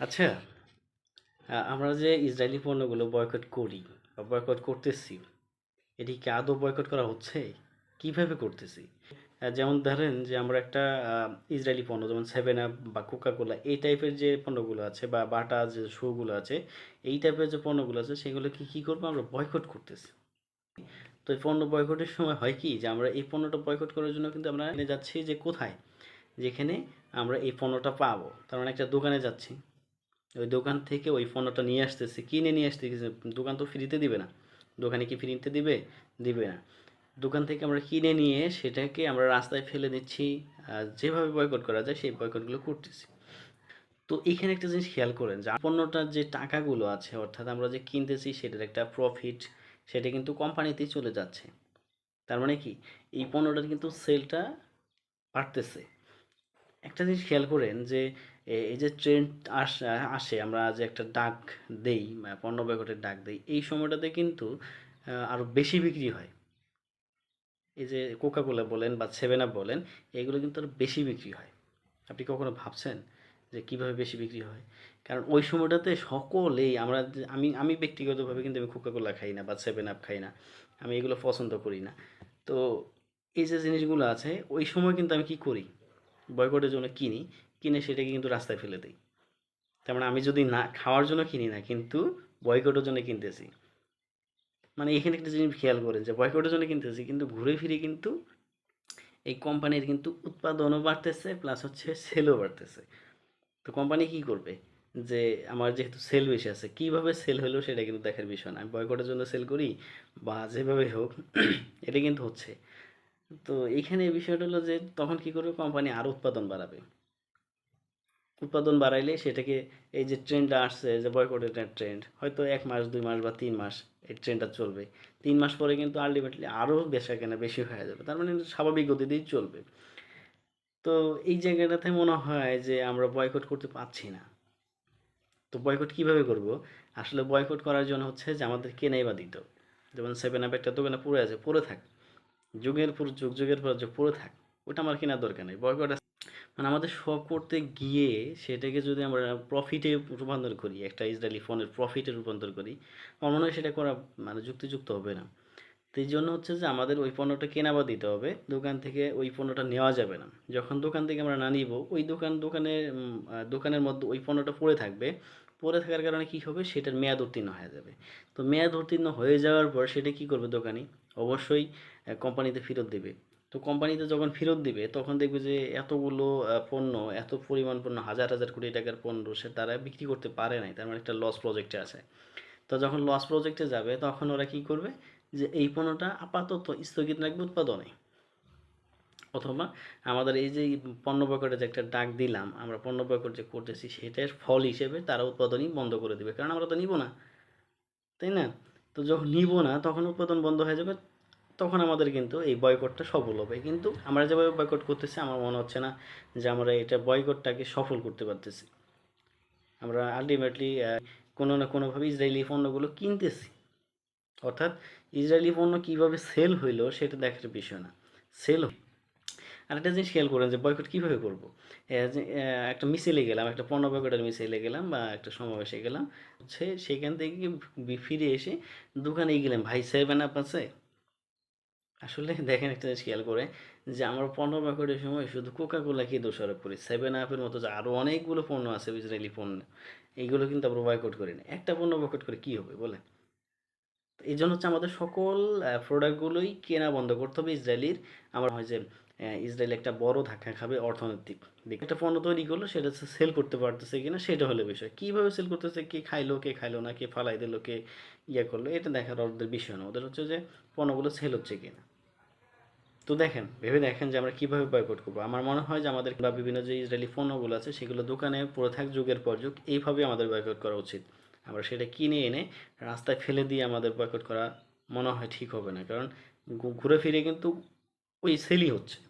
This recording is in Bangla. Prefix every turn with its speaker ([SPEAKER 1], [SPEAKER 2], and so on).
[SPEAKER 1] আচ্ছা আমরা যে ইসরায়েলি পণ্যগুলো বয়কট করি বা বয়কট করতেছি এটি কি আদৌ বয়কট করা হচ্ছে? কীভাবে করতেছি? যেমন ধরেন যে আমরা একটা ইসরায়েলি পণ্য যেমন সেভেন আপ বা কোকা কোলা এই টাইপের যে পণ্যগুলো আছে বা বাটা যে শোগুলো আছে, এই টাইপের যে পণ্যগুলো আছে সেগুলো কি কী করব? আমরা বয়কট করতেছি। তো এই পণ্য বয়কটের সময় হয় কি? যে আমরা এই পণ্যটা বয়কট করার জন্য কিন্তু আমরা যাচ্ছি যে কোথায়? যেখানে আমরা এই পণ্যটা পাবো। তার মানে একটা দোকানে যাচ্ছি। ওই দোকান থেকে ওই পণ্যটা নিয়ে আসতেছে, কিনে নিয়ে আসতেছে, দোকান তো ফ্রিতে দিবে না। দোকানে কি ফ্রিতে দিবে? দিবে না। দোকান থেকে আমরা কিনে নিয়ে সেটাকে আমরা রাস্তায় ফেলে দিচ্ছি, আর যেভাবে বয়কট করা যায় সেই বয়কটগুলো করতেছি। তো এখানে একটা জিনিস খেয়াল করেন যে, পণ্যটার যে টাকাগুলো আছে, অর্থাৎ আমরা যে কিনতেছি সেটার একটা প্রফিট সেটা কিন্তু কোম্পানিতেই চলে যাচ্ছে। তার মানে কি? এই পণ্যটার কিন্তু সেলটা বাড়তেছে। একটা জিনিস খেয়াল করেন যে এই যে ট্রেন আস, আসে, আমরা যে একটা ডাক দেই পণ্য বয়কটের ডাক দেই, এই সময়টাতে কিন্তু আরও বেশি বিক্রি হয়। এই যে কোকা কোলা বলেন বা সেভেন আপ বলেন, এগুলো কিন্তু আরও বেশি বিক্রি হয়। আপনি কখনো ভাবছেন যে কীভাবে বেশি বিক্রি হয়? কারণ ওই সময়টাতে সকলেই, আমরা আমি আমি ব্যক্তিগতভাবে কিন্তু আমি কোকা কোলা খাই না বা সেভেন আপ খাই না। আমি এগুলো পছন্দ করি না। তো এই যে জিনিসগুলো আছে, ওই সময় কিন্তু আমি কি করি? বয়কটের জন্য কিনি, কিনে সেটাকে কিন্তু রাস্তায় ফেলে দিই। তার মানে আমি যদি না, খাওয়ার জন্য কিনি না, কিন্তু বয়কটের জন্য কিনতেছি। মানে এখানে একটা জিনিস খেয়াল করেন যে বয়কটের জন্য কিনতেছি, কিন্তু ঘুরে ফিরে কিন্তু এই কোম্পানির কিন্তু উৎপাদনও বাড়তেছে প্লাস হচ্ছে সেলও বাড়তেছে। তো কোম্পানি কি করবে? যে আমার যেহেতু সেল বেশি আছে, কীভাবে সেল হলো সেটা কিন্তু দেখার বিষয় না। আমি বয়কটের জন্য সেল করি, বা যেভাবে হোক, এটা কিন্তু হচ্ছে। তো এইখানে বিষয়টা হলো যে তখন কি করবে? কোম্পানি আরও উৎপাদন বাড়াবে। উৎপাদন বাড়াইলে সেটাকে এই যে ট্রেন্ডটা আসছে যে বয়কটের ট্রেন্ড হয়তো এক মাস, দুই মাস বা তিন মাস এই ট্রেন্ডটা চলবে। তিন মাস পরে কিন্তু আলটিমেটলি আরও বেচা কেনা বেশি হয়ে যাবে। তার মানে স্বাভাবিক গতিতেই চলবে। তো এই জায়গাটাতে মনে হয় যে আমরা বয়কট করতে পারছি না। তো বয়কট কীভাবে করব? আসলে বয়কট করার জন্য হচ্ছে যে আমাদের কেনাই বা দিত যেমন সেভেন আপ একটা দোকানে পড়ে আছে, পড়ে থাক। যুগের পর যুগ, যুগের পর যুগ পড়ে থাক, ওটা আমার কেনার দরকার নেই। বয়কট মানে আমাদের শখ করতে গিয়ে সেটাকে যদি আমরা প্রফিটে রূপান্তর করি, একটা ইসরায়েলি ফোনের প্রফিটে রূপান্তর করি, আমার মনে হয় সেটা করা মানে যুক্তিযুক্ত হবে না। এই জন্য হচ্ছে যে আমাদের ওই পণ্যটা কেনা বা দিতে হবে, দোকান থেকে ওই পণ্যটা নেওয়া যাবে না। যখন দোকান থেকে আমরা না নিব, ওই দোকান, দোকানের দোকানের মধ্যে ওই পণ্যটা পড়ে থাকবে পড়ে থাকার কারণে কী হবে? সেটার মেয়াদ উত্তীর্ণ হয়ে যাবে। তো মেয়াদ উত্তীর্ণ হয়ে যাওয়ার পর সেটা কী করবে দোকানি? অবশ্যই কোম্পানিতে ফেরত দেবে। তো কোম্পানিতে যখন ফেরত দিবে, তখন দেখবে যে এতগুলো পণ্য, এত পরিমাণ পণ্য, হাজার হাজার কোটি টাকার পণ্য সে তারা বিক্রি করতে পারে নাই। তার মানে একটা লস প্রজেক্টে আছে। তো যখন লস প্রজেক্টে যাবে, তখন ওরা কি করবে? যে এই পণ্যটা আপাতত স্থগিত রাখবে উৎপাদনে। অথবা আমাদের এই যে পণ্য বয়কটের যে একটা ডাক দিলাম, আমরা পণ্য বয়কট যে করতেছি সেটার ফল হিসেবে তারা উৎপাদনই বন্ধ করে দেবে, কারণ আমরা তো নিব না। তাই না? তো যখন নিব না, তখন উৎপাদন বন্ধ হয়ে যাবে, তখন আমাদের কিন্তু এই বয়কটটা সফল হবে। কিন্তু আমরা যেভাবে বয়কট করতেছি, আমার মনে হচ্ছে না যে আমরা এটা বয়কটটাকে সফল করতে পারতেছি। আমরা আলটিমেটলি কোনো না কোনোভাবে ইসরায়েলি পণ্যগুলো কিনতেছি। অর্থাৎ ইসরায়েলি পণ্য কীভাবে সেল হইল, সেটা দেখার বিষয় না। সেল আরেকটা জিনিস খেয়াল করেন যে বয়কট কীভাবে করব? একটা মিছিলে গেলাম, একটা পণ্য বয়কটের মিছিলে গেলাম বা একটা সমাবেশে গেলাম সে সেখান থেকে ফিরে এসে দোকানে গেলাম। ভাই সেভেন আপ আছে? আসলে দেখেন একটা জিনিস খেয়াল করে যে আমরা পণ্য বয়কটের সময় শুধু কোকা কোলাকে দোষারোপ করি। সেভেন আপের মতো যে আরও অনেকগুলো পণ্য আছে ইসরায়েলি পণ্য, এইগুলো কিন্তু আমরা বয়কট করি না। একটা পণ্য বয়কট করে কী হবে বলে এই জন্য হচ্ছে আমাদের সকল প্রোডাক্টগুলোই কেনা বন্ধ করতে হবে। ইসরায়েলির আমার হয় যে ইসরায়েল একটা বড় ধাক্কা খাবে অর্থনৈতিক দিক। একটা পণ্য তৈরি করল, সেটা সেল করতে পারতেছে কিনা, সেটা হলো বিষয়। কীভাবে সেল করতেছে, কে খাইলো কে খাইলো না, কে ফালাই দিল, কে ইয়ে করল, এটা দেখার ওদের বিষয় না। ওদের হচ্ছে যে পণ্যগুলো সেল হচ্ছে কিনা। তো দেখেন, ভেবে দেখেন যে আমরা কীভাবে বয়কট করব। আমার মনে হয় যে আমাদের বা বিভিন্ন যে ইসরায়েলি পণ্যগুলো আছে, সেগুলো দোকানে পড়ে থাক, যুগের পর যুগ এইভাবে আমাদের বয়কট করা উচিত। আমরা সেটা কিনে এনে রাস্তায় ফেলে দিয়ে আমাদের বয়কট করা মনে হয় ঠিক হবে না। কারণ ঘুরে ফিরে কিন্তু ওই সেলই হচ্ছে।